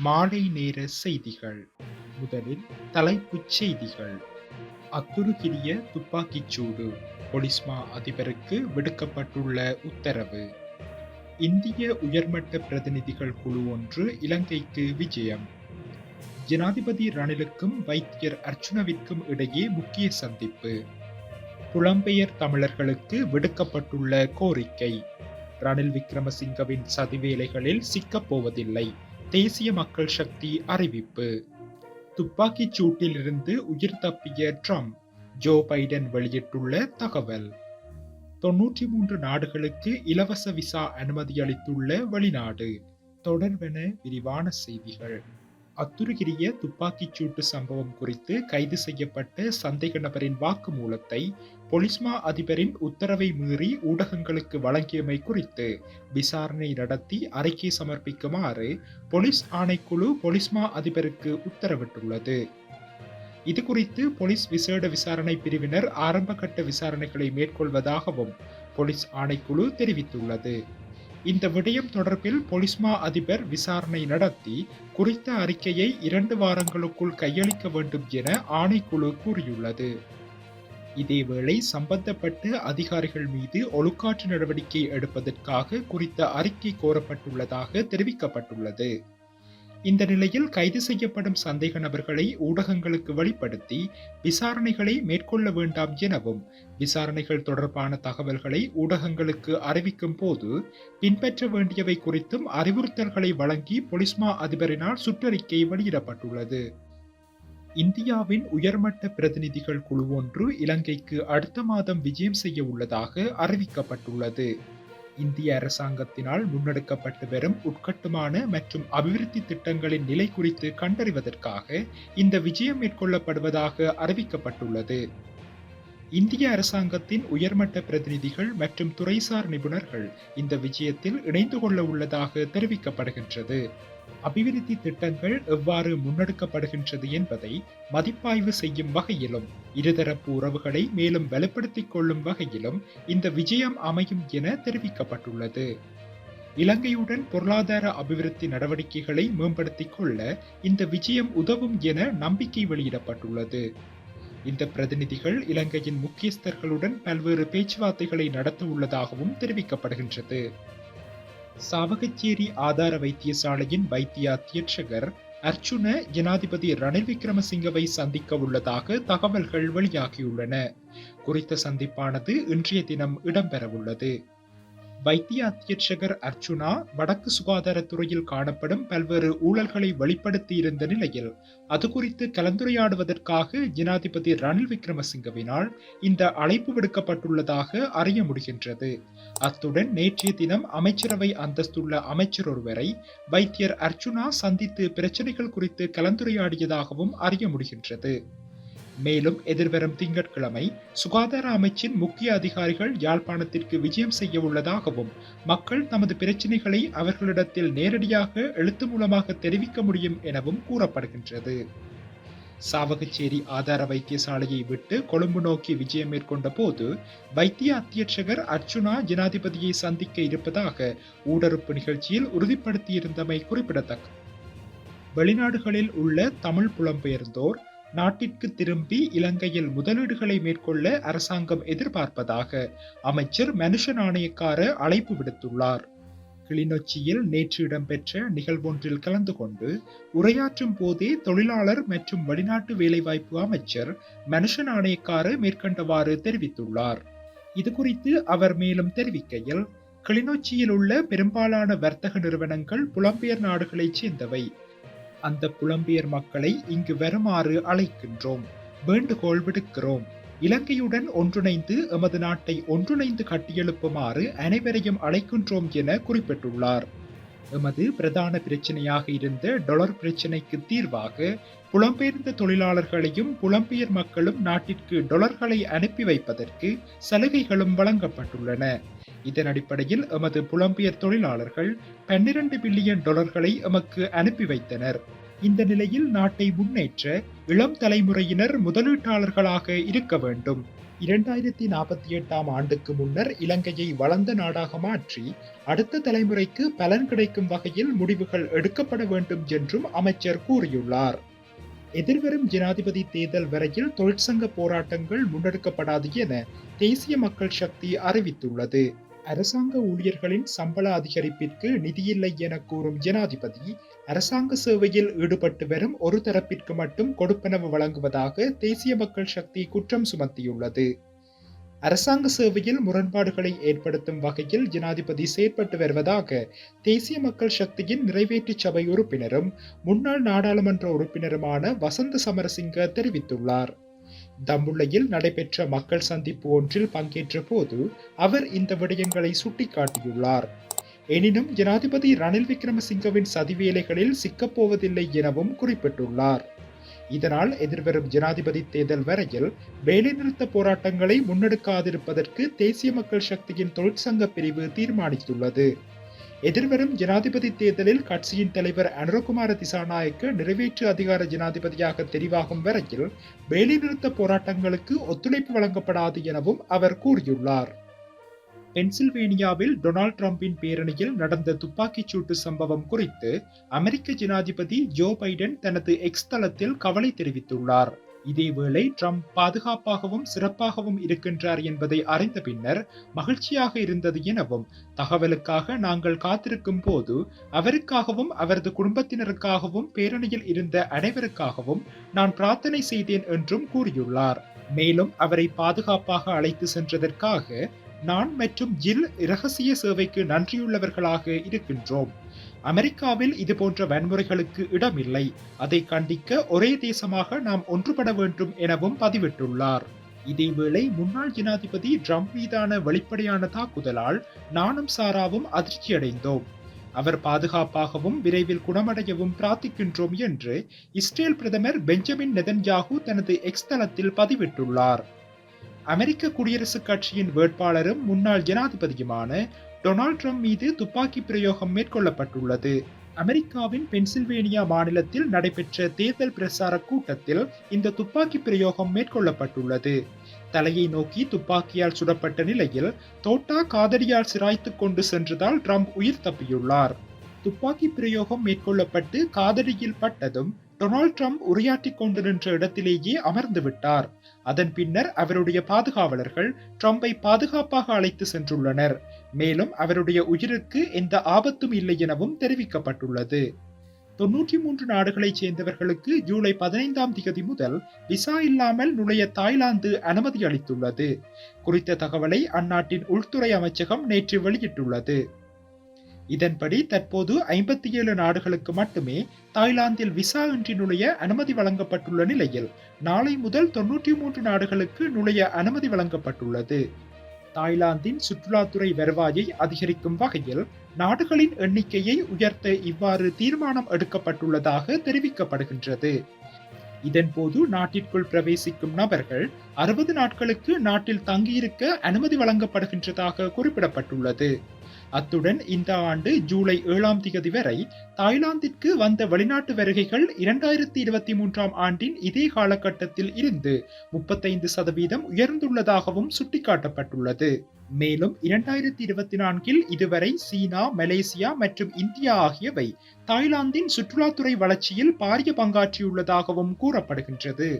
மாலை நேர செய்திகள். முதலில் தலைப்புச் செய்திகள். அத்துருகிரிய துப்பாக்கிச் சூடு. பொலிஸ்மா அதிபருக்கு விடுக்கப்பட்டுள்ள உத்தரவு. இந்திய உயர்மட்ட பிரதிநிதிகள் குழு ஒன்று இலங்கைக்கு விஜயம். ஜனாதிபதி ரணிலுக்கும் வைத்தியர் அர்ச்சுனவிற்கும் இடையே முக்கிய சந்திப்பு. புலம்பெயர் தமிழர்களுக்கு விடுக்கப்பட்டுள்ள கோரிக்கை. ரணில் விக்ரமசிங்கவின் சதிவேலைகளில் சிக்கப் போவதில்லை தேசிய மக்கள் சக்தி அறிவிப்பு. துப்பாக்கிச் சூட்டிலிருந்து உயிர் தப்பிய ட்ரம்ப் ஜோ பைடன் வெளியிட்டுள்ள தகவல். தொன்னூற்றி மூன்று நாடுகளுக்கு இலவச விசா அனுமதி அளித்துள்ள வெளிநாடு. தொடர்பென விரிவான செய்திகள். அத்துருகிரிய துப்பாக்கிச் சூட்டு சம்பவம் குறித்து கைது செய்யப்பட்ட சந்தேக நபரின் வாக்குமூலத்தை பொலிஸ்மா அதிபரின் உத்தரவை மீறி ஊடகங்களுக்கு வழங்கியமை குறித்து விசாரணை நடத்தி அறிக்கை சமர்ப்பிக்குமாறு போலீஸ் ஆணைக்குழு பொலிஸ்மா அதிபருக்கு உத்தரவிட்டுள்ளது. இது குறித்து போலீஸ் விசேட விசாரணை பிரிவினர் ஆரம்பகட்ட விசாரணைகளை மேற்கொள்வதாகவும் போலீஸ் ஆணைக்குழு தெரிவித்துள்ளது. இந்த விடயம் தொடர்பில் பொலிஸ்மா அதிபர் விசாரணை நடத்தி குறித்த அறிக்கையை இரண்டு வாரங்களுக்குள் கையளிக்க வேண்டும் என ஆணைக்குழு கூறியுள்ளது. இதேவேளை சம்பந்தப்பட்ட அதிகாரிகள் மீது ஒழுக்காற்று நடவடிக்கை எடுப்பதற்காக குறித்த அறிக்கை கோரப்பட்டுள்ளதாக தெரிவிக்கப்பட்டுள்ளது. இந்த நிலையில் கைது செய்யப்படும் சந்தேக நபர்களை ஊடகங்களுக்கு வெளிப்படுத்தி விசாரணைகளை மேற்கொள்ள வேண்டாம் எனவும் விசாரணைகள் தொடர்பான தகவல்களை ஊடகங்களுக்கு அறிவிக்கும் போது பின்பற்ற வேண்டியவை குறித்தும் அறிவுறுத்தல்களை வழங்கி பொலிஸ்மா அதிபரினால் சுற்றறிக்கை வெளியிடப்பட்டுள்ளது. இந்தியாவின் உயர்மட்ட பிரதிநிதிகள் குழு ஒன்று இலங்கைக்கு அடுத்த மாதம் விஜயம் செய்ய உள்ளதாக அறிவிக்கப்பட்டுள்ளது. இந்திய அரசாங்கத்தினால் முன்னெடுக்கப்பட்டு வரும் உட்கட்டுமான மற்றும் அபிவிருத்தி திட்டங்களின் நிலை குறித்து கண்டறிவதற்காக இந்த விஜயம் மேற்கொள்ளப்படுவதாக அறிவிக்கப்பட்டுள்ளது. இந்திய அரசாங்கத்தின் உயர்மட்ட பிரதிநிதிகள் மற்றும் துறைசார் நிபுணர்கள் இந்த விஜயத்தில் இணைந்து கொள்ள உள்ளதாக தெரிவிக்கப்படுகின்றது. அபிவிருத்தி திட்டங்கள் எவ்வாறு முன்னெடுக்கப்படுகின்றது என்பதை மதிப்பாய்வு செய்யும் வகையிலும் இருதரப்பு உறவுகளை மேலும் வலுப்படுத்திக் கொள்ளும் வகையிலும் இந்த விஜயம் அமையும் என தெரிவிக்கப்பட்டுள்ளது. இலங்கையுடன் பொருளாதார அபிவிருத்தி நடவடிக்கைகளை மேம்படுத்திக் கொள்ள இந்த விஜயம் உதவும் என நம்பிக்கை வெளியிடப்பட்டுள்ளது. இந்த பிரதிநிதிகள் இலங்கையின் முக்கியஸ்தர்களுடன் பல்வேறு பேச்சுவார்த்தைகளை நடத்த உள்ளதாகவும் தெரிவிக்கப்படுகின்றது. சாவகச்சேரி ஆதார வைத்தியசாலையின் வைத்திய அத்தியட்சகர் அர்ச்சுன ஜனாதிபதி ரணில் விக்ரமசிங்கவை சந்திக்க உள்ளதாக தகவல்கள் வெளியாகியுள்ளன. குறித்த சந்திப்பானது இன்றைய தினம் இடம்பெறவுள்ளது. வைத்திய அத்தியட்சகர் அர்ச்சுனா வடக்கு சுகாதாரத்துறையில் காணப்படும் பல்வேறு ஊழல்களை வெளிப்படுத்தி இருந்த நிலையில் அது குறித்து கலந்துரையாடுவதற்காக ஜனாதிபதி ரணில் விக்ரமசிங்கவினால் இந்த அழைப்பு விடுக்கப்பட்டுள்ளதாக அறிய முடிகின்றது. அத்துடன் நேற்றைய தினம் அமைச்சரவை அந்தஸ்துள்ள அமைச்சர் ஒருவரை வைத்தியர் அர்ச்சுனா சந்தித்து பிரச்சனைகள் குறித்து கலந்துரையாடியதாகவும் அறிய முடிகின்றது. மேலும் எதிர்வரும் திங்கட்கிழமை சுகாதார அமைச்சின் முக்கிய அதிகாரிகள் யாழ்ப்பாணத்திற்கு விஜயம் செய்ய உள்ளதாகவும் மக்கள் தமது பிரச்சினைகளை அவர்களிடத்தில் நேரடியாக எழுத்து மூலமாக தெரிவிக்க முடியும் எனவும் கூறப்படுகின்றது. சாவகச்சேரி ஆதார வைத்தியசாலையை விட்டு கொழும்பு நோக்கி விஜயம் மேற்கொண்ட போது வைத்திய அத்தியட்சகர் அர்ச்சுனா ஜனாதிபதியை சந்திக்க இருப்பதாக ஊடறுப்பு நிகழ்ச்சியில் உறுதிப்படுத்தியிருந்தமை குறிப்பிடத்தக்கது. வெளிநாடுகளில் உள்ள தமிழ் புலம்பெயர்ந்தோர் நாட்டிற்கு திரும்பி இலங்கையில் முதலீடுகளை மேற்கொள்ள அரசாங்கம் எதிர்பார்ப்பதாக அமைச்சர் மனுஷ நாணயக்கார அழைப்பு விடுத்துள்ளார். கிளிநொச்சியில் நேற்று இடம்பெற்ற நிகழ்வொன்றில் கலந்து கொண்டு உரையாற்றும் போதே தொழிலாளர் மற்றும் வெளிநாட்டு வேலைவாய்ப்பு அமைச்சர் மனுஷ நாணயக்கார மேற்கண்டவாறு தெரிவித்துள்ளார். இதுகுறித்து அவர் மேலும் தெரிவிக்கையில் கிளிநொச்சியில் உள்ள பெரும்பாலான வர்த்தக நிறுவனங்கள் புலம்பெயர் நாடுகளைச் சேர்ந்தவை. அந்த புலம்பெயர் மக்களை இங்கு வருமாறு அழைக்கின்றோம். வேண்டுகோள் விடுக்கிறோம். இலங்கையுடன் ஒன்றிணைந்து எமது நாட்டை ஒன்றிணைந்து கட்டியெழுப்புமாறு அனைவரையும் அழைக்கின்றோம் என குறிப்பிட்டுள்ளார். எமது பிரதான பிரச்சனையாக இருந்த டொலர் பிரச்சினைக்கு தீர்வாக புலம்பெயர்ந்த தொழிலாளர்களையும் புலம்பெயர் மக்களும் நாட்டிற்கு டொலர்களை அனுப்பி வைப்பதற்கு சலுகைகளும் வழங்கப்பட்டுள்ளன. இதன் அடிப்படையில் எமது புலம்பெயர் தொழிலாளர்கள் பன்னிரண்டு பில்லியன் டாலர்களை எமக்கு அனுப்பி வைத்தனர். இந்த நிலையில் நாட்டை முன்னேற்ற இளம் தலைமுறையினர் முதலீட்டாளர்களாக இருக்க வேண்டும். இரண்டாயிரத்தி நாற்பத்தி எட்டாம் ஆண்டுக்கு முன்னர் இலங்கையை வளர்ந்த நாடாக மாற்றி அடுத்த தலைமுறைக்கு பலன் கிடைக்கும் வகையில் முடிவுகள் எடுக்கப்பட வேண்டும் என்றும் அமைச்சர் கூறியுள்ளார். எதிர்வரும் ஜனாதிபதி தேர்தல் வரையில் தொழிற்சங்க போராட்டங்கள் முன்னெடுக்கப்படாது என தேசிய மக்கள் சக்தி அறிவித்துள்ளது. அரசாங்க ஊழியர்களின் சம்பள அதிகரிப்பிற்கு நிதியில்லை என கூறும் ஜனாதிபதி அரசாங்க சேவையில் ஈடுபட்டு வரும் ஒரு தரப்பிற்கு மட்டும் கொடுப்பனவு வழங்குவதாக தேசிய மக்கள் சக்தி குற்றம் சுமத்தியுள்ளது. அரசாங்க சேவையில் முரண்பாடுகளை ஏற்படுத்தும் வகையில் ஜனாதிபதி செயற்பட்டு வருவதாக தேசிய மக்கள் சக்தியின் நிறைவேற்று சபை உறுப்பினரும் முன்னாள் நாடாளுமன்ற உறுப்பினருமான வசந்த சமரசிங்க தெரிவித்துள்ளார். தம்புள்ளையில் நடைபெற்ற மக்கள் சந்திப்பு ஒன்றில் பங்கேற்ற போது அவர் இந்த விடயங்களை சுட்டிக்காட்டியுள்ளார். எனினும் ஜனாதிபதி ரணில் விக்ரமசிங்கவின் சதிவேலைகளில் சிக்கப்போவதில்லை எனவும் குறிப்பிட்டுள்ளார். இதனால் எதிர்வரும் ஜனாதிபதி தேர்தல் வரையில் வேலைநிறுத்த போராட்டங்களை முன்னெடுக்காதிருப்பதற்கு தேசிய மக்கள் சக்தியின் தொழிற்சங்க பிரிவு தீர்மானித்துள்ளது. எதிர்வரும் ஜனாதிபதி தேர்தலில் கட்சியின் தலைவர் அனுரகுமார திசாநாயக்க நிறைவேற்று அதிகார ஜனாதிபதியாக தெரிவாகும் வரையில் வேலைநிறுத்த போராட்டங்களுக்கு ஒத்துழைப்பு வழங்கப்படாது எனவும் அவர் கூறியுள்ளார். பென்சில்வேனியாவில் டொனால்ட் டிரம்பின் பேரணியில் நடந்த துப்பாக்கிச் சூட்டு சம்பவம் குறித்து அமெரிக்க ஜனாதிபதி ஜோ பைடன் தனது எக்ஸ் தளத்தில் கவலை தெரிவித்துள்ளார். இதேவேளை ட்ரம்ப் பாதுகாப்பாகவும் சிறப்பாகவும் இருக்கின்றார் என்பதை அறிந்த பின்னர் மகிழ்ச்சியாக இருந்தது எனவும் தகவலுக்காக நாங்கள் காத்திருக்கும் போது அவருக்காகவும் அவரது குடும்பத்தினருக்காகவும் பேரணியில் இருந்த அனைவருக்காகவும் நான் பிரார்த்தனை செய்தேன் என்றும் கூறியுள்ளார். மேலும் அவரை பாதுகாப்பாக அழைத்து சென்றதற்காக நான் மற்றும் ஜில் இரகசிய சேவைக்கு நன்றியுள்ளவர்களாக இருக்கின்றோம். அமெரிக்காவில் இதுபோன்ற வன்முறைகளுக்கு இடமில்லை. அதை கண்டிக்க ஒரே தேசமாக நாம் ஒன்றுபட வேண்டும் எனவும் பதிவிட்டுள்ளார். இதேவேளை முன்னாள் ஜனாதிபதி ட்ரம்ப் மீதான வெளிப்படையான தாக்குதலால் நானும் சாராவும் அதிர்ச்சியடைந்தோம். அவர் பாதுகாப்பாகவும் விரைவில் குணமடையவும் பிரார்த்திக்கின்றோம் என்று இஸ்ரேல் பிரதமர் பெஞ்சமின் நெதன்யாகு தனது எக்ஸ் தளத்தில் பதிவிட்டுள்ளார். அமெரிக்க குடியரசுக் கட்சியின் வேட்பாளரும் முன்னாள் ஜனாதிபதியுமான டொனால்ட் ட்ரம்ப் மீது துப்பாக்கி பிரயோகம் மேற்கொள்ளப்பட்டுள்ளது. அமெரிக்காவின் பென்சில்வேனியா மாநிலத்தில் நடைபெற்ற தேர்தல் பிரசார கூட்டத்தில் இந்த துப்பாக்கி பிரயோகம் மேற்கொள்ளப்பட்டுள்ளது. தலையை நோக்கி துப்பாக்கியால் சுடப்பட்ட நிலையில் தோட்டா காதடியால் சிராய்த்து கொண்டு சென்றதால் ட்ரம்ப் உயிர் தப்பியுள்ளார். துப்பாக்கி பிரயோகம் மேற்கொள்ளப்பட்டு காதடியில் பட்டதும் டொனால்ட் ட்ரம்ப் உரையாற்றிக் கொண்டு நின்ற இடத்திலேயே அமர்ந்து விட்டார். அதன் பின்னர் அவருடைய பாதுகாவலர்கள் ட்ரம்பை பாதுகாப்பாக அழைத்து சென்றுள்ளனர். மேலும் அவருடைய உயிருக்கு எந்த ஆபத்தும் இல்லை எனவும் தெரிவிக்கப்பட்டுள்ளது. தொன்னூற்றி மூன்று நாடுகளைச் சேர்ந்தவர்களுக்கு ஜூலை பதினைந்தாம் தேதி முதல் விசா இல்லாமல் நுழைய தாய்லாந்து அனுமதி அளித்துள்ளது. குறித்த தகவலை அந்நாட்டின் உள்துறை அமைச்சகம் நேற்று வெளியிட்டுள்ளது. இதன்படி தற்போது ஐம்பத்தி ஏழு நாடுகளுக்கு மட்டுமே தாய்லாந்தில் விசா இன்றி நுழைய அனுமதி வழங்கப்பட்டுள்ள நிலையில் நாளை முதல் தொன்னூற்றி மூன்று நாடுகளுக்கு நுழைய அனுமதி வழங்கப்பட்டுள்ளது. தாய்லாந்தின் சுற்றுலாத்துறை வருவாயை அதிகரிக்கும் வகையில் நாடுகளின் எண்ணிக்கையை உயர்த்த இவ்வாறு தீர்மானம் எடுக்கப்பட்டுள்ளதாக தெரிவிக்கப்படுகின்றது. இதன்போது நாட்டிற்குள் பிரவேசிக்கும் நபர்கள் அறுபது நாட்களுக்கு நாட்டில் தங்கியிருக்க அனுமதி வழங்கப்படுகின்றதாக குறிப்பிடப்பட்டுள்ளது. அத்துடன் இந்த ஆண்டு ஜூலை ஏழாம் திகதி வரை தாய்லாந்திற்கு வந்த வெளிநாட்டு வருகைகள் இரண்டாயிரத்தி இருபத்தி மூன்றாம் ஆண்டின் இதே காலகட்டத்தில் இருந்து முப்பத்தைந்து சதவீதம் உயர்ந்துள்ளதாகவும் சுட்டிக்காட்டப்பட்டுள்ளது. மேலும் இரண்டாயிரத்தி இருபத்தி நான்கில் இதுவரை சீனா மலேசியா மற்றும் இந்தியா ஆகியவை தாய்லாந்தின் சுற்றுலாத்துறை வளர்ச்சியில் பாரிய பங்காற்றியுள்ளதாகவும் கூறப்படுகின்றது.